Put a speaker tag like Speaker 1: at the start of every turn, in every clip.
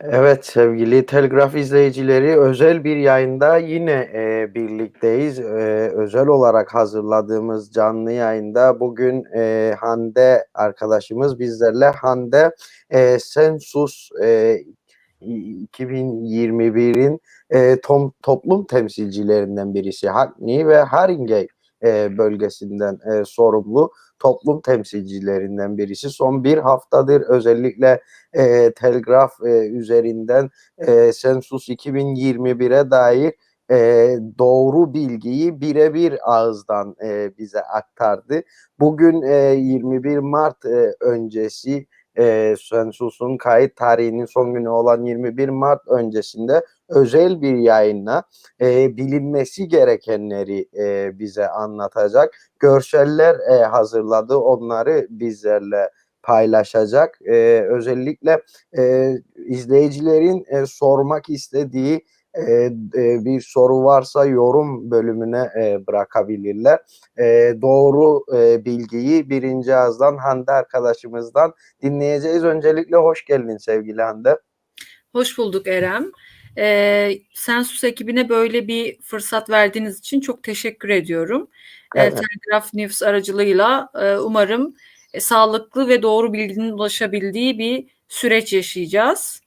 Speaker 1: Evet, sevgili Telgraf izleyicileri, özel bir yayında yine, eee, birlikteyiz. Eee, özel olarak hazırladığımız canlı yayında bugün, eee, Hande arkadaşımız bizlerle. Hande, eee, Sensus, i 2021'in, eee, tom toplum temsilcilerinden birisi. Hackney ve Haringey, eee, bölgesinden, eee, sorumlu toplum temsilcilerinden birisi. Son 1 haftadır özellikle, eee, Telgraf, eee, üzerinden, eee, Sensus 2021'e dair, eee, doğru bilgiyi bire bir ağızdan, eee, bize aktardı. Bugün, eee, 21 Mart, eee, öncesi, eee, Sensus'un kayıt tarihinin son günü olan 21 Mart öncesinde özel bir yayınla, eee, bilinmesi gerekenleri, eee, bize anlatacak. Görseller, eee, hazırladı, onları bizlerle paylaşacak. Eee, özellikle, eee, izleyicilerin, eee, sormak istediği, eee, eee, bir soru varsa yorum bölümüne, eee, bırakabilirler. Eee, doğru, eee, bilgiyi 1'inci ağızdan Hande arkadaşımızdan dinleyeceğiz. Öncelikle hoş geldin sevgili Hande.
Speaker 2: Hoş bulduk Erem. Eee, Sensus ekibine böyle bir fırsat verdiğiniz için çok teşekkür ediyorum.
Speaker 1: Evet.
Speaker 2: Telegraph News aracılığıyla, eee, umarım, eee, sağlıklı ve doğru bilginin ulaşabildiği bir süreç yaşayacağız.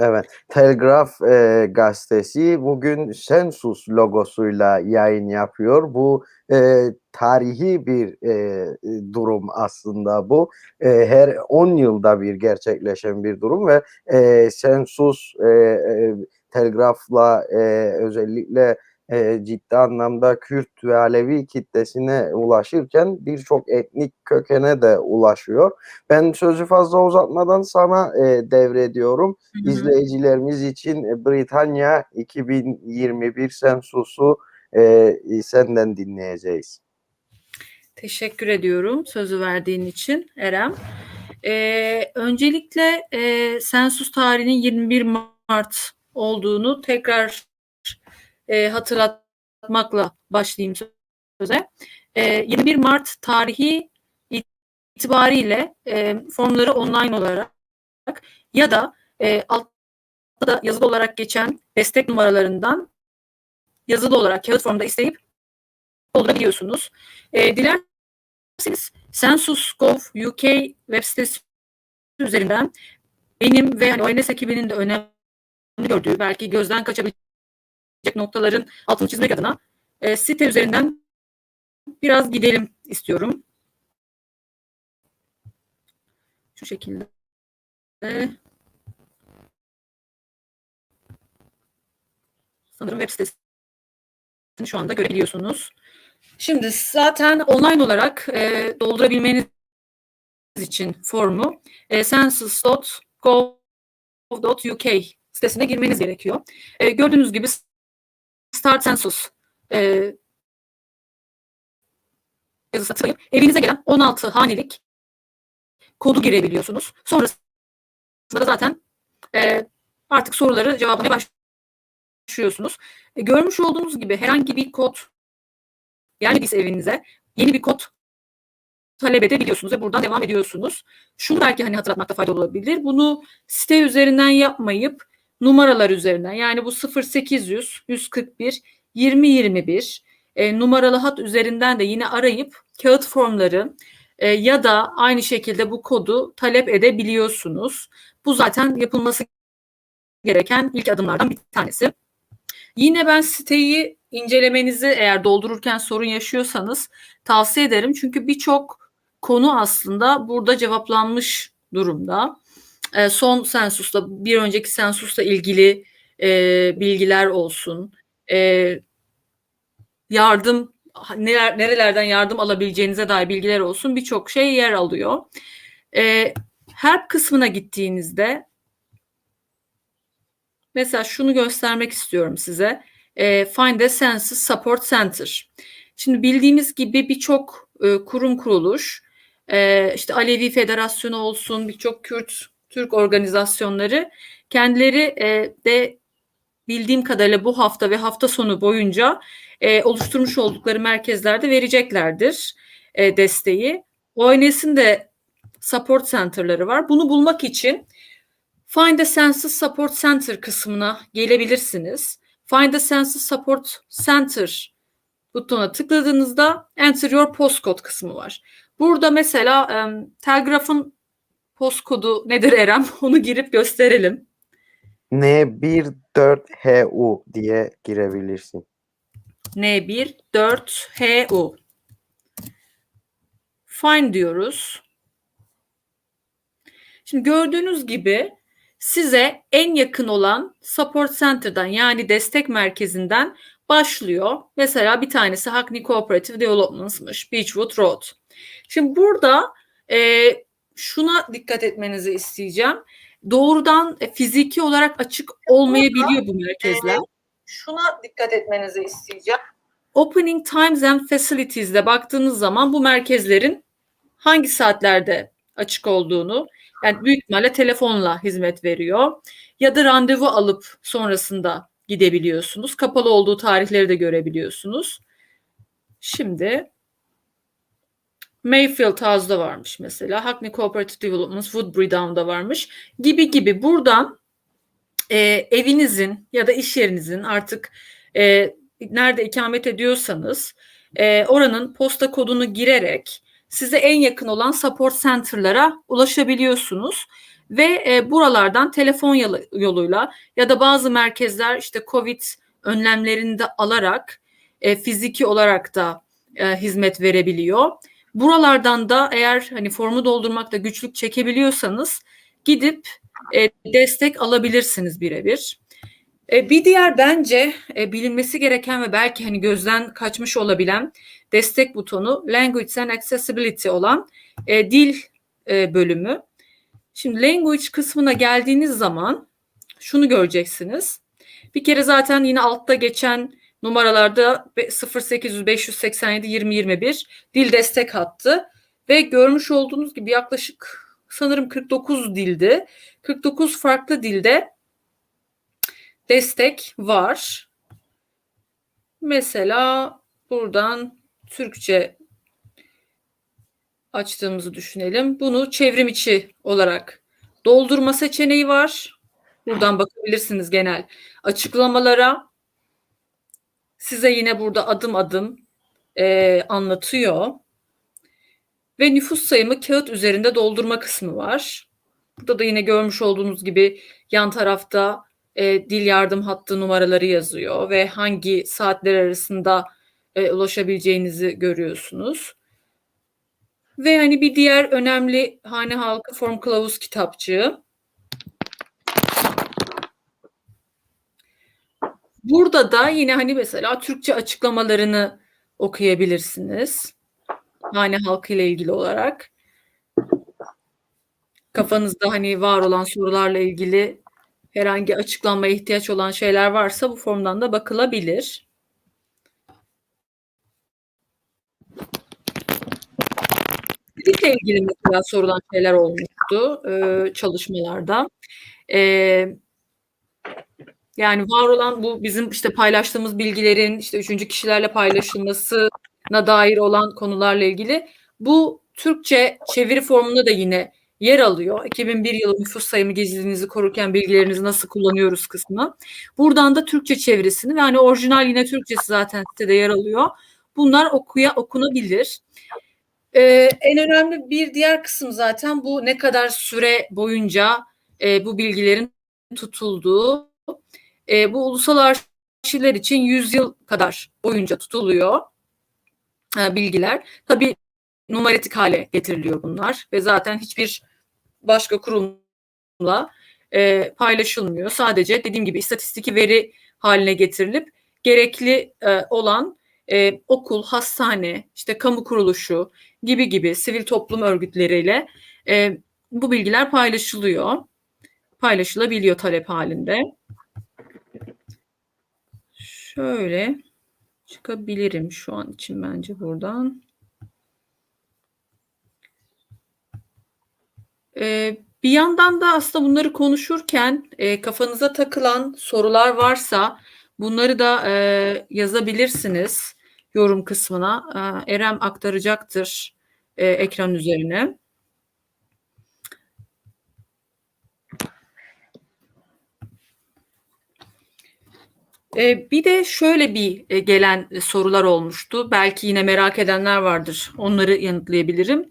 Speaker 1: Evet, Telgraf, eee, gazetesi bugün Sensus logosuyla yayın yapıyor. Bu, eee, tarihi bir, eee, durum aslında bu. Eee, her 10 yılda bir gerçekleşen bir durum ve, eee, Sensus, eee, eee, Telgraf'la, eee, özellikle, eee, ciddi anlamda Kürt ve Alevi kitlesine ulaşırken birçok etnik kökene de ulaşıyor. Ben sözü fazla uzatmadan sana, eee, devrediyorum.
Speaker 2: Hı hı.
Speaker 1: İzleyicilerimiz için, Britanya 2021 Sensus'u, eee, senden dinleyeceğiz.
Speaker 2: Teşekkür ediyorum sözü verdiğin için Erem. Eee, öncelikle, eee, Sensus tarihinin 21 Mart olduğunu tekrar, eee, hatırlatmakla başlayayım söze. Eee, 21 Mart tarihi itibariyle, eee, formları online olarak ya da, eee, altta yazılı olarak geçen destek numaralarından yazılı olarak kağıt formda isteyip doldurabiliyorsunuz. Eee, dilerseniz Sensus.gov.uk web sitesi üzerinden benim ve hani ONS ekibinin de önemli gördüğü belki gözden kaçabilecek noktaların altını çizmek adına, eee, site üzerinden biraz gidelim istiyorum. Şu şekilde. Sanırım web sitesini şu anda görebiliyorsunuz. Şimdi zaten online olarak, eee, doldurabilmeniz için formu, eee, sensus.gov.uk sitesine girmeniz gerekiyor. Eee, gördüğünüz gibi Start Sensus, eee yazısına tıklayıp evinize gelen 16 hanelik kodu girebiliyorsunuz. Sonrasında da zaten, eee, artık soruları cevaplamaya başlıyorsunuz. E, görmüş olduğunuz gibi herhangi bir kod gelmediyse evinize yeni bir kod talep edebiliyorsunuz ve buradan devam ediyorsunuz. Şunu belki hani hatırlatmakta faydalı olabilir. Bunu site üzerinden yapmayıp numaralar üzerinden yani bu 0800 141 2021 eee, numaralı hat üzerinden de yine arayıp kağıt formları, eee, ya da aynı şekilde bu kodu talep edebiliyorsunuz. Bu zaten yapılması gereken ilk adımlardan bir tanesi. Yine ben siteyi incelemenizi eğer doldururken sorun yaşıyorsanız tavsiye ederim. Çünkü birçok konu aslında burada cevaplanmış durumda. Eee, son Sensus'la, bir önceki Sensus'la ilgili, eee, bilgiler olsun, eee, yardım neler nerelerden yardım alabileceğinize dair bilgiler olsun birçok şey yer alıyor. Eee, help kısmına gittiğinizde mesela şunu göstermek istiyorum size. Eee, Find a Census Support Center. Şimdi bildiğimiz gibi birçok, eee, kurum kuruluş, eee, işte Alevi Federasyonu olsun, birçok Kürt, Türk organizasyonları kendileri, eee, de bildiğim kadarıyla bu hafta ve hafta sonu boyunca, eee, oluşturmuş oldukları merkezlerde vereceklerdir, eee, desteği. ONS'in de support center'ları var. Bunu bulmak için Find a Census Support Center kısmına gelebilirsiniz. Find a Census Support Center butonuna tıkladığınızda Enter Your Postcode kısmı var. Burada mesela em, telgrafın postkodu nedir Erem? Onu girip gösterelim.
Speaker 1: N14HU diye girebilirsin.
Speaker 2: N1 4 HU. Find diyoruz. Şimdi gördüğünüz gibi size en yakın olan support center'dan yani destek merkezinden başlıyor. Mesela bir tanesi Hackney Cooperative Developments'mış. Beechwood Road. Şimdi burada e, şuna dikkat etmenizi isteyeceğim. Doğrudan e, fiziki olarak açık olmayabiliyor bu merkezler. Şuna dikkat etmenizi isteyeceğim. Opening Times and Facilities'de baktığınız zaman bu merkezlerin hangi saatlerde açık olduğunu yani büyük ihtimalle telefonla hizmet veriyor ya da randevu alıp sonrasında gidebiliyorsunuz. Kapalı olduğu tarihleri de görebiliyorsunuz. Şimdi Mayfield House'da varmış mesela. Hackney Cooperative Developments Woodbury Down'da varmış gibi gibi buradan e, evinizin ya da iş yerinizin artık e, nerede ikamet ediyorsanız e, oranın posta kodunu girerek size en yakın olan support center'lara ulaşabiliyorsunuz ve e, buralardan telefon yolu- yoluyla ya da bazı merkezler işte Covid önlemlerini de alarak e, fiziki olarak da e, hizmet verebiliyor. Buralardan da eğer hani formu doldurmakta güçlük çekebiliyorsanız gidip e, destek alabilirsiniz birebir. E, bir diğer bence e, bilinmesi gereken ve belki hani gözden kaçmış olabilen destek butonu Language and Accessibility olan e, dil e, bölümü. Şimdi language kısmına geldiğiniz zaman şunu göreceksiniz. Bir kere zaten yine altta geçen numaralarda be- 0800 587 20 21 dil destek hattı ve görmüş olduğunuz gibi yaklaşık sanırım 49 dildi. 49 farklı dilde destek var. Mesela buradan Türkçe açtığımızı düşünelim. Bunu çevrim içi olarak doldurma seçeneği var. Buradan bakabilirsiniz genel açıklamalara. Size yine burada adım adım e, anlatıyor. Ve nüfus sayımı kağıt üzerinde doldurma kısmı var. Burada da yine görmüş olduğunuz gibi yan tarafta e, dil yardım hattı numaraları yazıyor ve hangi saatler arasında e, ulaşabileceğinizi görüyorsunuz. Ve hani bir diğer önemli hane halkı form kılavuz kitapçığı. Burada da yine hani mesela Türkçe açıklamalarını okuyabilirsiniz. Hane halkı ile ilgili olarak. Kafanızda hani var olan sorularla ilgili herhangi açıklanmaya ihtiyaç olan şeyler varsa bu formdan da bakılabilir. Müzikle ilgili mesela sorulan şeyler olmuştu e, çalışmalarda. E, yani var olan bu bizim işte paylaştığımız bilgilerin işte üçüncü kişilerle paylaşılmasına dair olan konularla ilgili bu Türkçe çeviri formunda da yine yer alıyor. 2001 yılı nüfus sayımı gizliliğinizi korurken bilgilerinizi nasıl kullanıyoruz kısmı. Buradan da Türkçe çevirisini ve hani orijinal yine Türkçesi zaten sitede yer alıyor. Bunlar okuya okunabilir. Ee, en önemli bir diğer kısım zaten bu ne kadar süre boyunca e, bu bilgilerin tutulduğu. E, bu ulusal arşivler için 100 yıl kadar boyunca tutuluyor e, bilgiler. Tabii numaratik hale getiriliyor bunlar ve zaten hiçbir başka kurumla e, paylaşılmıyor. Sadece dediğim gibi istatistiki veri haline getirilip gerekli e, olan e, okul, hastane, işte kamu kuruluşu gibi gibi sivil toplum örgütleriyle e, bu bilgiler paylaşılıyor. Paylaşılabiliyor talep halinde. Şöyle çıkabilirim şu an için bence buradan. Ee, bir yandan da aslında bunları konuşurken e, kafanıza takılan sorular varsa bunları da e, yazabilirsiniz yorum kısmına. E, Erem aktaracaktır e, ekran üzerine. Bir de şöyle bir e, gelen e, sorular olmuştu. Belki yine merak edenler vardır. Onları yanıtlayabilirim.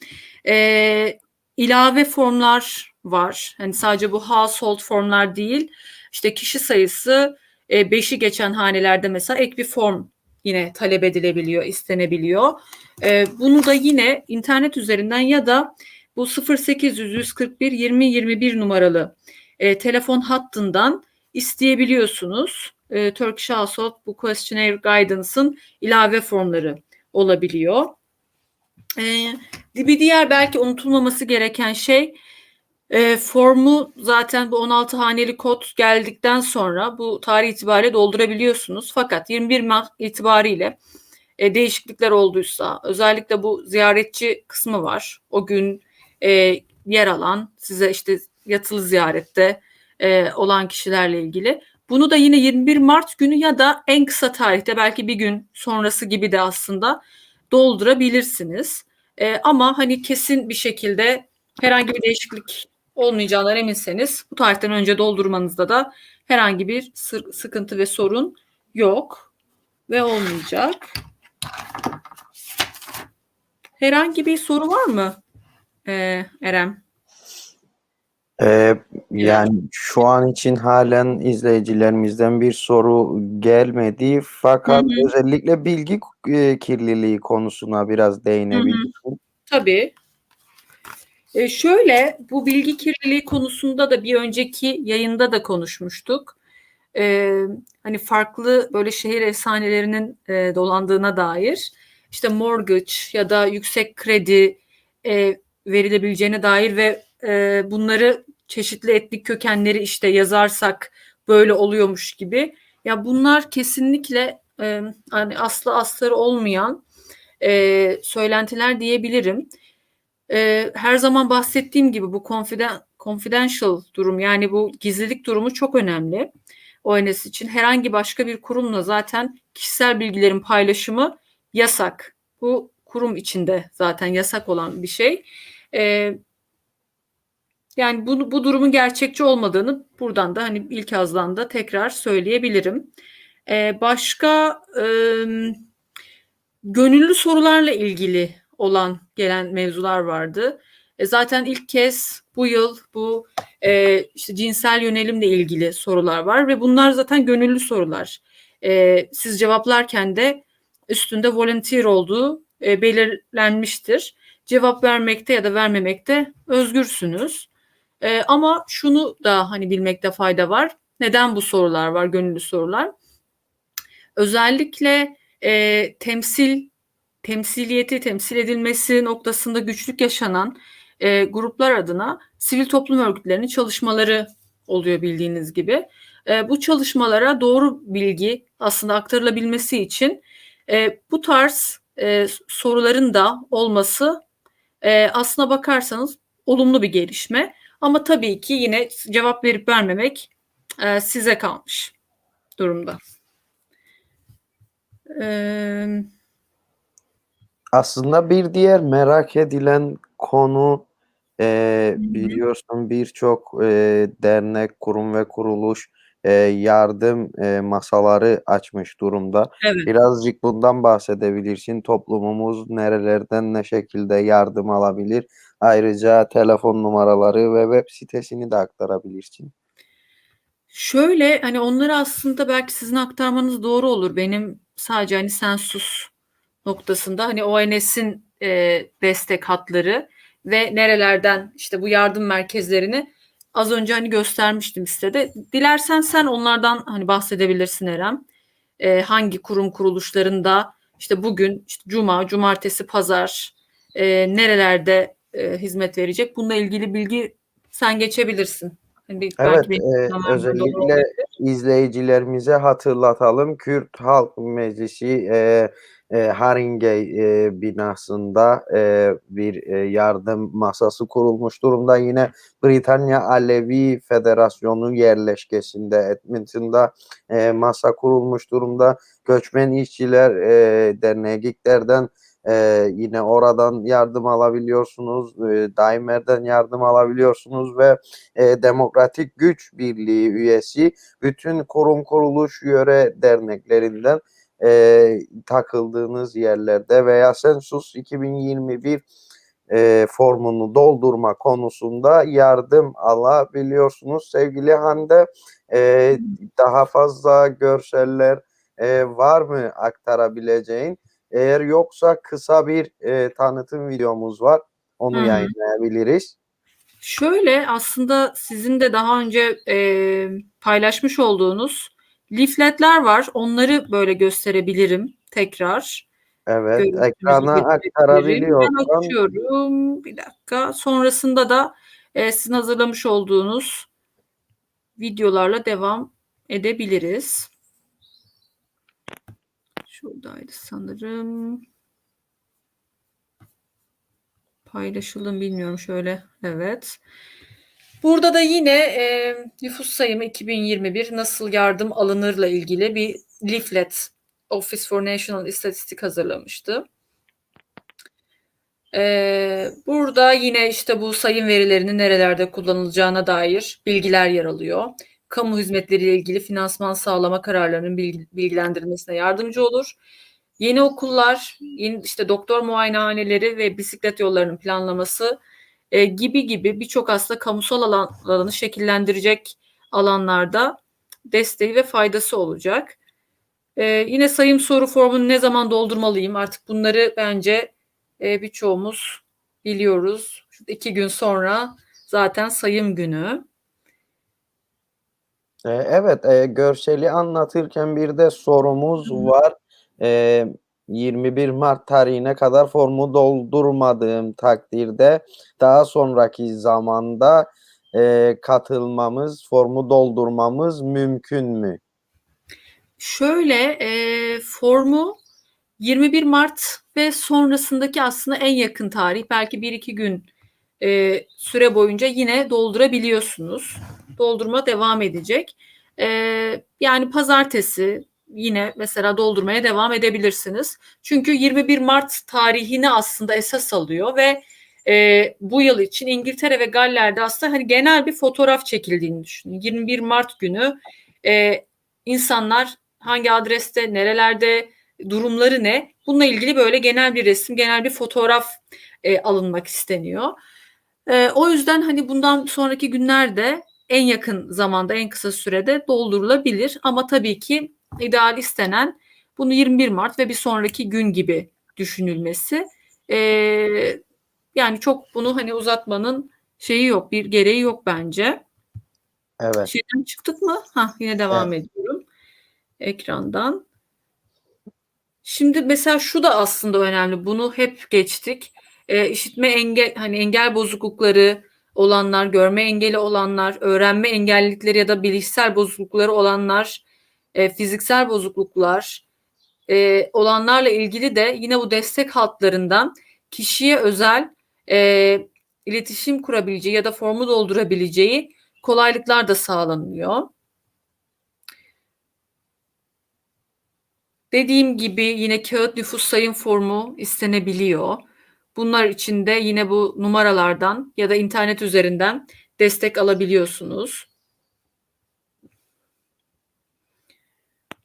Speaker 2: Ee, ilave formlar var. Hani sadece bu household formlar değil. İşte kişi sayısı 5'i geçen hanelerde mesela ek bir form yine talep edilebiliyor, istenebiliyor. Ee, bunu da yine internet üzerinden ya da bu 0800 141 20 21 numaralı e, telefon hattından isteyebiliyorsunuz. E, Turkish Household bu Questionnaire Guidance'ın ilave formları olabiliyor. E, bir diğer belki unutulmaması gereken şey e, formu zaten bu 16 haneli kod geldikten sonra bu tarih itibariyle doldurabiliyorsunuz. Fakat 21 Mart itibariyle e, değişiklikler olduysa özellikle bu ziyaretçi kısmı var. O gün e, yer alan size işte yatılı ziyarette e, olan kişilerle ilgili. Bunu da yine 21 Mart günü ya da en kısa tarihte belki bir gün sonrası gibi de aslında doldurabilirsiniz. E, ama hani kesin bir şekilde herhangi bir değişiklik olmayacağından eminseniz bu tarihten önce doldurmanızda da herhangi bir sıkıntı ve sorun yok ve olmayacak. Herhangi bir soru var mı ee, Erem?
Speaker 1: Ee, yani şu an için halen izleyicilerimizden bir soru gelmedi. Fakat
Speaker 2: Hı hı.
Speaker 1: özellikle bilgi e, kirliliği konusuna biraz değinebilirsin.
Speaker 2: Tabii. E şöyle bu bilgi kirliliği konusunda da bir önceki yayında da konuşmuştuk. E, hani farklı böyle şehir efsanelerinin e, dolandığına dair işte mortgage ya da yüksek kredi e, verilebileceğine dair ve e, bunları çeşitli etnik kökenleri işte yazarsak böyle oluyormuş gibi. Ya bunlar kesinlikle e, hani aslı astarı olmayan e, söylentiler diyebilirim. E, her zaman bahsettiğim gibi bu confiden, confidential durum yani bu gizlilik durumu çok önemli. ONS için herhangi başka bir kurumla zaten kişisel bilgilerin paylaşımı yasak. Bu kurum içinde zaten yasak olan bir şey. E, yani bu, bu durumun gerçekçi olmadığını buradan da hani ilk azdan da tekrar söyleyebilirim. Ee, başka e, gönüllü sorularla ilgili olan gelen mevzular vardı. E, zaten ilk kez bu yıl bu e, işte cinsel yönelimle ilgili sorular var ve bunlar zaten gönüllü sorular. E, siz cevaplarken de üstünde volunteer olduğu e, belirlenmiştir. Cevap vermekte ya da vermemekte özgürsünüz. E, ama şunu da hani bilmekte fayda var. Neden bu sorular var, gönüllü sorular? Özellikle e, temsil, temsiliyeti, temsil edilmesi noktasında güçlük yaşanan e, gruplar adına sivil toplum örgütlerinin çalışmaları oluyor bildiğiniz gibi. E, bu çalışmalara doğru bilgi aslında aktarılabilmesi için e, bu tarz e, soruların da olması e, aslına bakarsanız olumlu bir gelişme. Ama tabii ki yine cevap verip vermemek e, size kalmış durumda. Ee,
Speaker 1: Aslında bir diğer merak edilen konu e, biliyorsun birçok e, dernek, kurum ve kuruluş e, yardım e, masaları açmış durumda.
Speaker 2: Evet.
Speaker 1: Birazcık bundan bahsedebilirsin. Toplumumuz nerelerden ne şekilde yardım alabilir? Ayrıca telefon numaraları ve web sitesini de aktarabilirsin.
Speaker 2: Şöyle hani onları aslında belki sizin aktarmanız doğru olur. Benim sadece hani sensus noktasında hani ONS'in e, destek hatları ve nerelerden işte bu yardım merkezlerini az önce hani göstermiştim sitede. Dilersen sen onlardan hani bahsedebilirsin Erem. E, hangi kurum kuruluşlarında işte bugün işte cuma, cumartesi, pazar e, nerelerde e, hizmet verecek? Bununla ilgili bilgi sen geçebilirsin. Yani
Speaker 1: evet, e, özellikle izleyicilerimize hatırlatalım. Kürt Halk Meclisi e, e, Haringey e, binasında e, bir e, yardım masası kurulmuş durumda. Yine Britanya Alevi Federasyonu yerleşkesinde Edmonton'da e, masa kurulmuş durumda. Göçmen İşçiler e, Derneği GİK'lerden Ee, yine oradan yardım alabiliyorsunuz, e, Daimer'den yardım alabiliyorsunuz ve e, Demokratik Güç Birliği üyesi bütün kurum kuruluş yöre derneklerinden e, takıldığınız yerlerde veya Sensus 2021 e, formunu doldurma konusunda yardım alabiliyorsunuz. Sevgili Hande e, daha fazla görseller e, var mı aktarabileceğin? Eğer yoksa kısa bir e, tanıtım videomuz var. Onu
Speaker 2: Hı hı.
Speaker 1: yayınlayabiliriz.
Speaker 2: Şöyle aslında sizin de daha önce e, paylaşmış olduğunuz leafletler var. Onları böyle gösterebilirim tekrar.
Speaker 1: Evet,
Speaker 2: Görüntünüzü
Speaker 1: ekrana
Speaker 2: getirebilirim. Ben açıyorum. Bir dakika. Sonrasında da e, sizin hazırlamış olduğunuz videolarla devam edebiliriz. Şuradaydı sanırım. Paylaşıldı mı bilmiyorum şöyle. Evet. Burada da yine e, nüfus sayımı 2021 nasıl yardım alınırla ilgili bir leaflet Office for National İstatistik hazırlamıştı. E, burada yine işte bu sayım verilerinin nerelerde kullanılacağına dair bilgiler yer alıyor. Kamu hizmetleriyle ilgili finansman sağlama kararlarının bilgi- bilgilendirilmesine yardımcı olur. Yeni okullar, yeni işte doktor muayenehaneleri ve bisiklet yollarının planlaması e, gibi gibi birçok aslında kamusal alan, alanı şekillendirecek alanlarda desteği ve faydası olacak. E, yine sayım soru formunu ne zaman doldurmalıyım? Artık bunları bence e, birçoğumuz biliyoruz. Şu iki gün sonra zaten sayım günü.
Speaker 1: E, Evet, e, görseli anlatırken bir de sorumuz var. E, 21 Mart tarihine kadar formu doldurmadığım takdirde daha sonraki zamanda e, katılmamız, formu doldurmamız mümkün mü?
Speaker 2: Şöyle e, formu 21 Mart ve sonrasındaki aslında en yakın tarih belki 1-2 gün e, süre boyunca yine doldurabiliyorsunuz. Doldurma devam edecek. E, yani pazartesi yine mesela doldurmaya devam edebilirsiniz. Çünkü 21 Mart tarihini aslında esas alıyor ve e, bu yıl için İngiltere ve Galler'de aslında hani genel bir fotoğraf çekildiğini düşünün. 21 Mart günü e, insanlar hangi adreste, nerelerde, durumları ne? Bununla ilgili böyle genel bir resim, genel bir fotoğraf e, alınmak isteniyor. E, o yüzden hani bundan sonraki günlerde en yakın zamanda, en kısa sürede doldurulabilir. Ama tabii ki ideal istenen bunu 21 Mart ve bir sonraki gün gibi düşünülmesi. E, yani çok bunu hani uzatmanın şeyi yok, bir gereği yok bence.
Speaker 1: Evet.
Speaker 2: Şeyden çıktık mı? Ha yine devam
Speaker 1: Evet.
Speaker 2: ediyorum ekrandan. Şimdi mesela şu da aslında önemli. Bunu hep geçtik. E, işitme engel hani engel bozuklukları olanlar, görme engeli olanlar, öğrenme engellilikleri ya da bilişsel bozuklukları olanlar, e, fiziksel bozukluklar e, olanlarla ilgili de yine bu destek hatlarından kişiye özel e, iletişim kurabileceği ya da formu doldurabileceği kolaylıklar da sağlanıyor. Dediğim gibi yine kağıt nüfus sayım formu istenebiliyor. Bunlar için de yine bu numaralardan ya da internet üzerinden destek alabiliyorsunuz.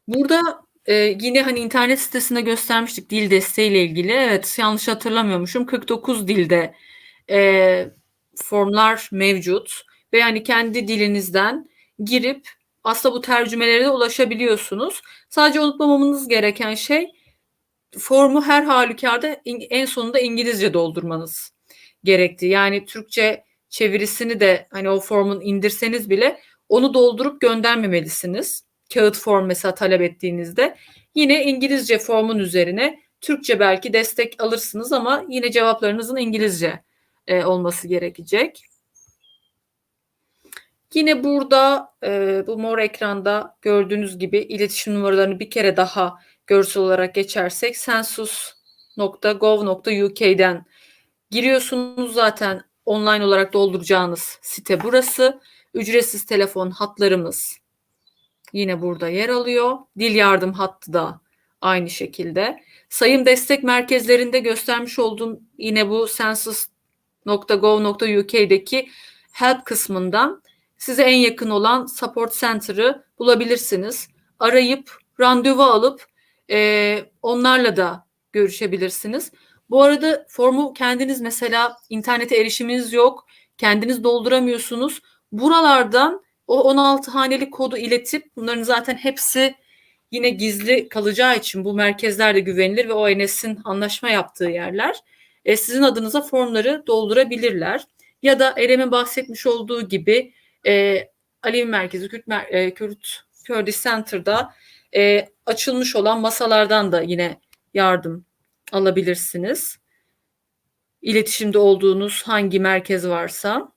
Speaker 2: Burada e, yine hani internet sitesinde göstermiştik dil desteğiyle ilgili. Evet yanlış hatırlamıyormuşum. 49 dilde e, formlar mevcut ve yani kendi dilinizden girip aslında bu tercümelere de ulaşabiliyorsunuz. Sadece unutmamanız gereken şey formu her halükarda en sonunda İngilizce doldurmanız gerekti. Yani Türkçe çevirisini de hani o formun indirseniz bile onu doldurup göndermemelisiniz. Kağıt form mesela talep ettiğinizde yine İngilizce formun üzerine Türkçe belki destek alırsınız ama yine cevaplarınızın İngilizce e, olması gerekecek. Yine burada e, bu mor ekranda gördüğünüz gibi iletişim numaralarını bir kere daha görsel olarak geçersek census.gov.uk'den giriyorsunuz zaten online olarak dolduracağınız site burası. Ücretsiz telefon hatlarımız yine burada yer alıyor. Dil yardım hattı da aynı şekilde. Sayım destek merkezlerinde göstermiş olduğum yine bu census.gov.uk'deki help kısmından size en yakın olan support center'ı bulabilirsiniz. Arayıp randevu alıp e, onlarla da görüşebilirsiniz. Bu arada formu kendiniz mesela internete erişiminiz yok, kendiniz dolduramıyorsunuz. Buralardan o 16 haneli kodu iletip bunların zaten hepsi yine gizli kalacağı için bu merkezler de güvenilir ve ONS'in anlaşma yaptığı yerler. E, sizin adınıza formları doldurabilirler. Ya da Erem'in bahsetmiş olduğu gibi e, Alevi Merkezi, Kürt, Mer- e, Kürt Kurdish Center'da e, açılmış olan masalardan da yine yardım alabilirsiniz. İletişimde olduğunuz hangi merkez varsa.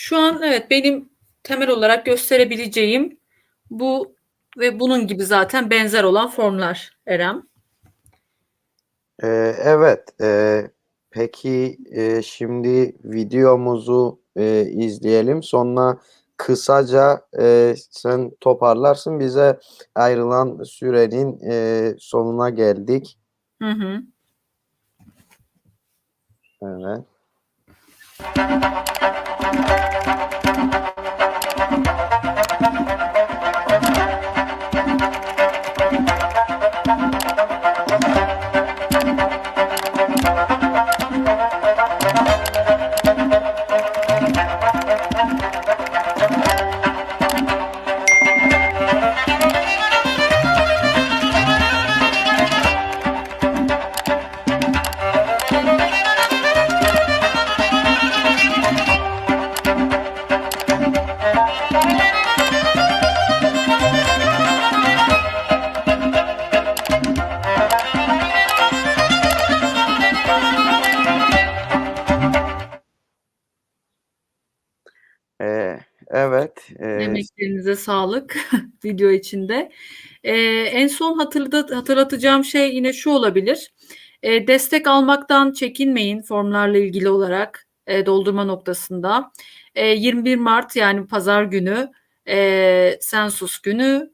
Speaker 2: Şu an evet benim temel olarak gösterebileceğim bu ve bunun gibi zaten benzer olan formlar Erem.
Speaker 1: Ee, evet, e, peki e, şimdi videomuzu e, izleyelim. Sonra kısaca e, sen toparlarsın. Bize ayrılan sürenin e, sonuna geldik.
Speaker 2: Hı hı.
Speaker 1: Evet. Ee, evet. e,
Speaker 2: Emeklerinize sağlık video içinde. Ee, en son hatırlat hatırlatacağım şey yine şu olabilir. Ee, destek almaktan çekinmeyin formlarla ilgili olarak e, doldurma noktasında. Ee, 21 Mart yani pazar günü e, sensus günü.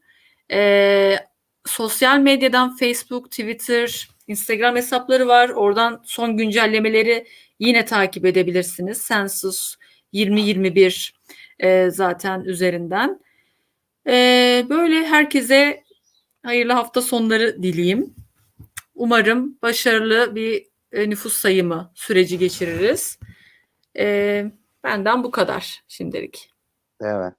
Speaker 2: E, sosyal medyadan Facebook, Twitter, Instagram hesapları var. Oradan son güncellemeleri yine takip edebilirsiniz. Sensus 2021 e, zaten üzerinden. E, böyle herkese hayırlı hafta sonları dileyim. Umarım başarılı bir e, nüfus sayımı süreci geçiririz. E, benden bu kadar şimdilik.
Speaker 1: Evet.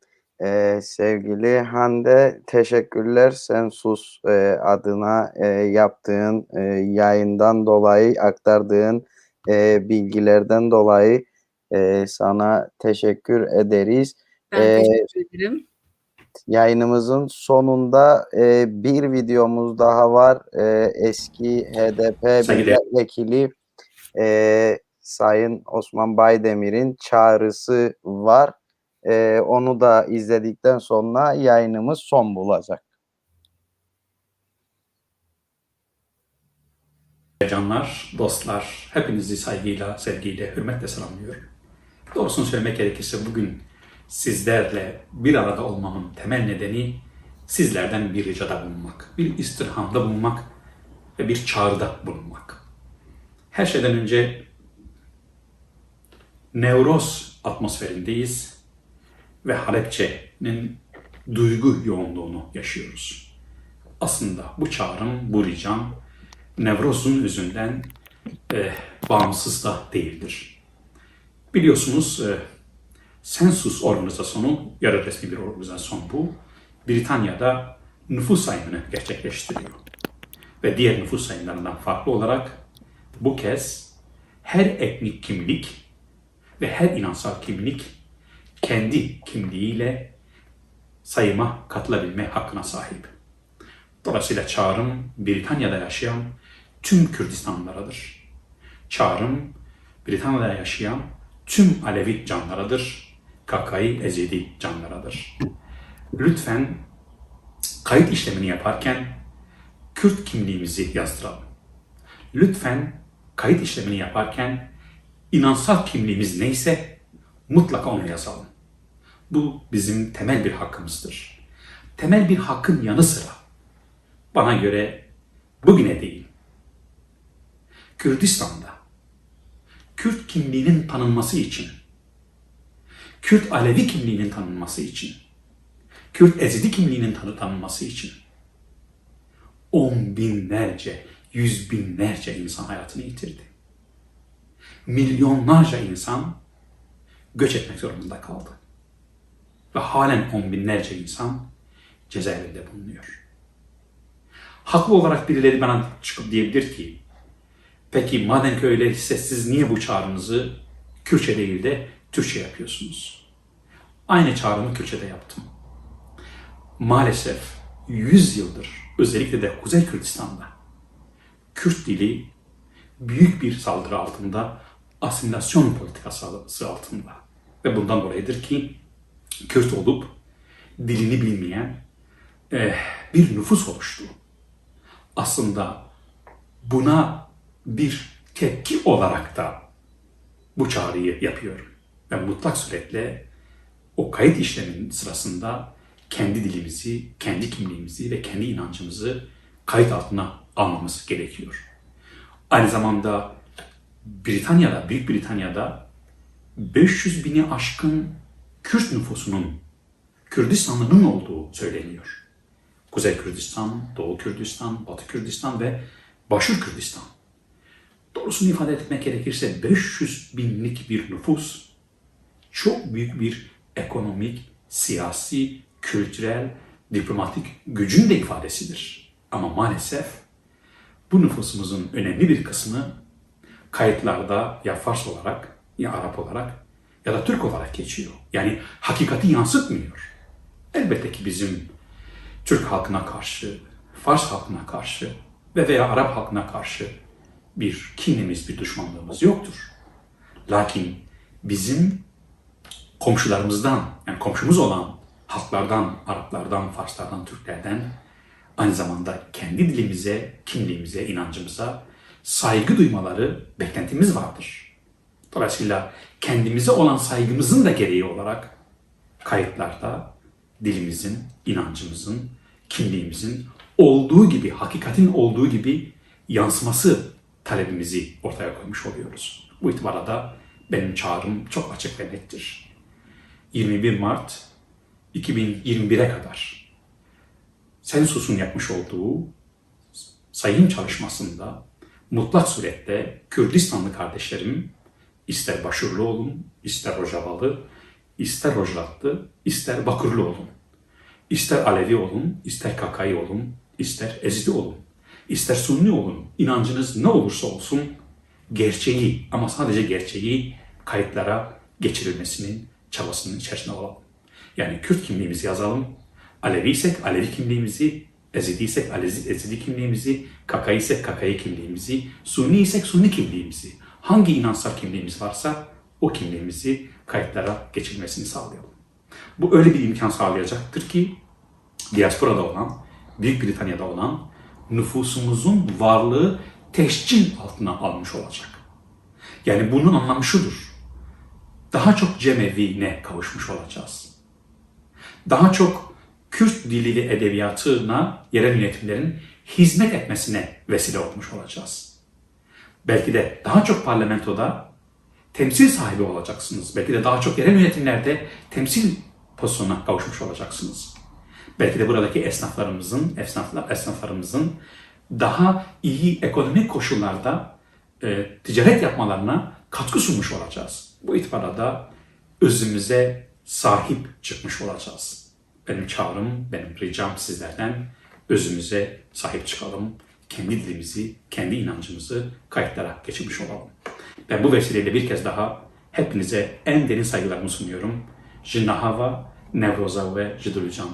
Speaker 1: Ee, sevgili Hande teşekkürler Sensus e, adına e, yaptığın e, yayından dolayı aktardığın e, bilgilerden dolayı e, sana teşekkür ederiz.
Speaker 2: Ben
Speaker 1: Ee,
Speaker 2: teşekkür ederim.
Speaker 1: Yayınımızın sonunda e, bir videomuz daha var. E, eski HDP milletvekili e, Sayın Osman Baydemir'in çağrısı var. E, onu da izledikten sonra yayınımız son bulacak.
Speaker 3: Canlar, dostlar, hepinizi saygıyla, sevgiyle, hürmetle selamlıyorum. Doğrusunu söylemek gerekirse bugün sizlerle bir arada olmamın temel nedeni sizlerden bir ricada bulunmak, bir istirhamda bulunmak ve bir çağrıda bulunmak. Her şeyden önce Nevroz atmosferindeyiz ve Halepçe'nin duygu yoğunluğunu yaşıyoruz. Aslında bu çağrım, bu ricam Nevroz'un yüzünden e, bağımsız da değildir. Biliyorsunuz e, Sensus organizasyonu, yarı resmi bir organizasyon bu, Britanya'da nüfus sayımını gerçekleştiriyor. Ve diğer nüfus sayımlarından farklı olarak bu kez her etnik kimlik ve her inansal kimlik kendi kimliğiyle sayıma katılabilme hakkına sahip. Dolayısıyla çağrım Britanya'da yaşayan tüm Kürdistanlılarıdır. Çağrım Britanya'da yaşayan tüm Alevi canlaradır. Kakai Ezidi canlaradır. Lütfen kayıt işlemini yaparken Kürt kimliğimizi yazdıralım. Lütfen kayıt işlemini yaparken inansal kimliğimiz neyse mutlaka onu yazalım. Bu bizim temel bir hakkımızdır. temel bir hakkın yanı sıra bana göre bugüne değil, Kürdistan'da Kürt kimliğinin tanınması için, Kürt Alevi kimliğinin tanınması için, Kürt Ezidi kimliğinin tanı- tanınması için on binlerce, yüz binlerce insan hayatını yitirdi. Milyonlarca insan göç etmek zorunda kaldı. Ve halen on binlerce insan cezaevinde bulunuyor. Haklı olarak birileri bana çıkıp diyebilir ki, peki madem ki öyleyse siz niye bu çağrınızı Kürtçe değil de Türkçe yapıyorsunuz? Aynı çağrımı Kürtçe'de yaptım. Maalesef 100 yıldır özellikle de Kuzey Kürdistan'da Kürt dili büyük bir saldırı altında, asimilasyon politikası altında. Ve bundan dolayıdır ki Kürt olup dilini bilmeyen eh, bir nüfus oluştu. Aslında buna bir tepki olarak da bu çağrıyı yapıyorum. Ben mutlak suretle o kayıt işleminin sırasında kendi dilimizi, kendi kimliğimizi ve kendi inancımızı kayıt altına almamız gerekiyor. Aynı zamanda Britanya'da, Büyük Britanya'da 500 bini aşkın Kürt nüfusunun Kürdistanlı'nın olduğu söyleniyor. Kuzey Kürdistan, Doğu Kürdistan, Batı Kürdistan ve Başur Kürdistan. Doğrusunu ifade etmek gerekirse 500 binlik bir nüfus çok büyük bir ekonomik, siyasi, kültürel, diplomatik gücün de ifadesidir. Ama maalesef bu nüfusumuzun önemli bir kısmı kayıtlarda ya Fars olarak ya Arap olarak ya da Türk olarak geçiyor. Yani hakikati yansıtmıyor. Elbette ki bizim Türk halkına karşı, Fars halkına karşı ve veya Arap halkına karşı bir kinimiz, bir düşmanlığımız yoktur. Lakin bizim komşularımızdan, yani komşumuz olan halklardan, Araplardan, Farslardan, Türklerden aynı zamanda kendi dilimize, kimliğimize, inancımıza saygı duymaları beklentimiz vardır. Dolayısıyla kendimize olan saygımızın da gereği olarak kayıtlarda dilimizin, inancımızın, kimliğimizin olduğu gibi, hakikatin olduğu gibi yansıması talebimizi ortaya koymuş oluyoruz. Bu itibarla da benim çağrım çok açık ve nettir. 21 Mart 2021'e kadar Sensus'un yapmış olduğu sayım çalışmasında mutlak surette Kürdistanlı kardeşlerim ister Başurlu olun, ister Rojavalı, ister Rojlatlı, ister Bakırlı olun, ister Alevi olun, ister Kakayı olun, ister Ezidi olun, ister Sunni olun, inancınız ne olursa olsun gerçeği ama sadece gerçeği kayıtlara geçirilmesinin çabasının içerisinde olalım. Yani Kürt kimliğimizi yazalım, Alevi isek Alevi kimliğimizi, Ezidi isek Alezi- Ezidi kimliğimizi, Kakayı isek Kakayı kimliğimizi, Sunni isek Sunni kimliğimizi, hangi inançsal kimliğimiz varsa o kimliğimizi kayıtlara geçirmesini sağlayalım. Bu öyle bir imkan sağlayacaktır ki diasporada olan, Büyük Britanya'da olan nüfusumuzun varlığı teşcil altına almış olacak. Yani bunun anlamı şudur. Daha çok cemevine kavuşmuş olacağız. Daha çok Kürt dili ve edebiyatına yerel yönetimlerin hizmet etmesine vesile olmuş olacağız. Belki de daha çok parlamentoda temsil sahibi olacaksınız. Belki de daha çok yerel yönetimlerde temsil pozisyonuna kavuşmuş olacaksınız. Belki de buradaki esnaflarımızın, esnaflar, esnaflarımızın daha iyi ekonomik koşullarda e, ticaret yapmalarına katkı sunmuş olacağız. Bu itibarla da özümüze sahip çıkmış olacağız. Benim çağrım, benim ricam sizlerden özümüze sahip çıkalım. Kendi dilimizi, kendi inancımızı kayıtlara geçirmiş olalım. Ben bu vesileyle bir kez daha hepinize en derin saygılarımı sunuyorum. Jinnahava, nevroza ve jidulücan